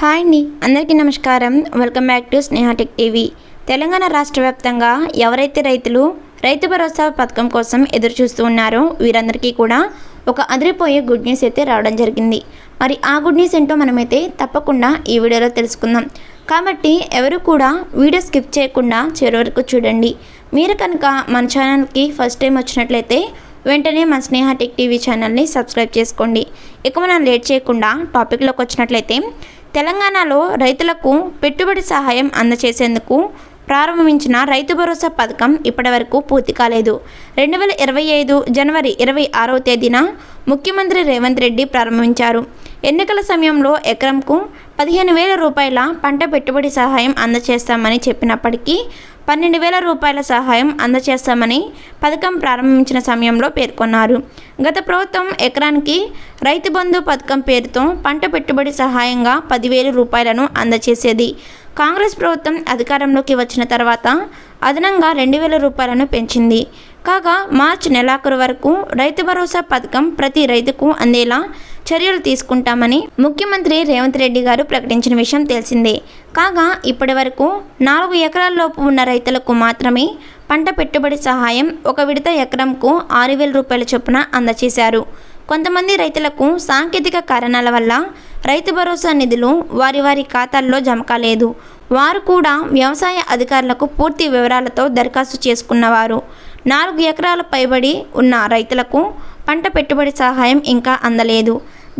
Hi అండి. అందరికీ నమస్కారం. Welcome back to Snehatech TV. Telangana రాష్ట్ర వ్యాప్తంగా ఎవరైతే రైతులు రైతు భరోసా పథకం కోసం ఎదురు చూస్తూ ఉన్నారో వీరందరికీ కూడా ఒక అదిరిపోయే గుడ్ న్యూస్ అయితే రావడం జరిగింది. మరి ఆ గుడ్ న్యూస్ ఏంటో మనమైతే తప్పకుండా ఈ వీడియోలో తెలుసుకుందాం. కాబట్టి ఎవరు కూడా వీడియో స్కిప్ చేయకుండా చివరి వరకు చూడండి. మీరు కనుక మన ఛానల్కి ఫస్ట్ టైం వచ్చినట్లయితే వెంటనే మన స్నేహ టెక్ టీవీ ఛానల్ని సబ్స్క్రైబ్ చేసుకోండి. ఇక మనం లేట్ చేయకుండా టాపిక్లోకి వచ్చినట్లయితే తెలంగాణలో రైతులకు పెట్టుబడి సహాయం అందచేసేందుకు ప్రారంభించిన రైతు భరోసా పథకం ఇప్పటివరకు పూర్తి కాలేదు. రెండు వేల ఇరవై ఐదు జనవరి ఇరవై ఆరో తేదీన ముఖ్యమంత్రి రేవంత్ రెడ్డి ప్రారంభించారు. ఎన్నికల సమయంలో ఎకరంకు పదిహేను వేల రూపాయల పంట పెట్టుబడి సహాయం అందచేస్తామని చెప్పినప్పటికీ పన్నెండు వేల రూపాయల సహాయం అందచేస్తామని పథకం ప్రారంభించిన సమయంలో పేర్కొన్నారు. గత ప్రభుత్వం ఎకరానికి రైతు బంధు పథకం పేరుతో పంట పెట్టుబడి సహాయంగా పదివేల రూపాయలను అందచేసేది. కాంగ్రెస్ ప్రభుత్వం అధికారంలోకి వచ్చిన తర్వాత అదనంగా రెండు వేల రూపాయలను పెంచింది. కాగా మార్చి నెలాఖరు వరకు రైతు భరోసా పథకం ప్రతి రైతుకు అందేలా చర్యలు తీసుకుంటామని ముఖ్యమంత్రి రేవంత్ రెడ్డి గారు ప్రకటించిన విషయం తెలిసిందే. కాగా ఇప్పటి వరకు నాలుగు ఎకరాల్లోపు ఉన్న రైతులకు మాత్రమే పంట పెట్టుబడి సహాయం ఒక విడత ఎకరంకు ఆరు వేల రూపాయల చొప్పున అందజేశారు కొంతమంది రైతులకు సాంకేతిక కారణాల వల్ల రైతు భరోసా నిధులు వారి వారి ఖాతాల్లో జమ కాలేదు. వారు కూడా వ్యవసాయ అధికారులకు పూర్తి వివరాలతో దరఖాస్తు చేసుకున్నవారు. నాలుగు ఎకరాల పైబడి ఉన్న రైతులకు పంట పెట్టుబడి సహాయం ఇంకా అందలేదు.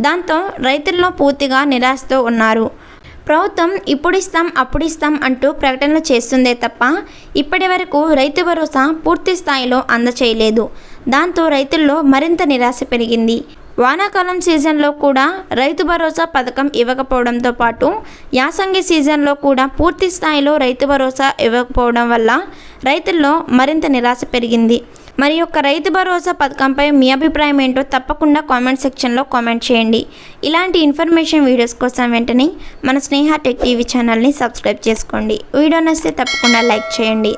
దాంతో రైతుల్లో పూర్తిగా నిరాశతో ఉన్నారు. ప్రభుత్వం ఇప్పుడు ఇస్తాం అప్పుడు ఇస్తాం అంటూ ప్రకటనలు చేస్తుందే తప్ప ఇప్పటి వరకు రైతు భరోసా పూర్తి స్థాయిలో అందచేయలేదు. దాంతో రైతుల్లో మరింత నిరాశ పెరిగింది. వానాకాలం సీజన్లో కూడా రైతు భరోసా పథకం ఇవ్వకపోవడంతో పాటు యాసంగి సీజన్లో కూడా పూర్తి స్థాయిలో రైతు భరోసా ఇవ్వకపోవడం వల్ల రైతుల్లో మరింత నిరాశ పెరిగింది. మరి యొక్క రైతు భరోసా పథకంపై మీ అభిప్రాయం ఏంటో తప్పకుండా కామెంట్ సెక్షన్లో కామెంట్ చేయండి. ఇలాంటి ఇన్ఫర్మేషన్ వీడియోస్ కోసం వెంటనే మన స్నేహ టెక్ టీవీ ఛానల్ని సబ్స్క్రైబ్ చేసుకోండి. వీడియో నచ్చితే తప్పకుండా లైక్ చేయండి.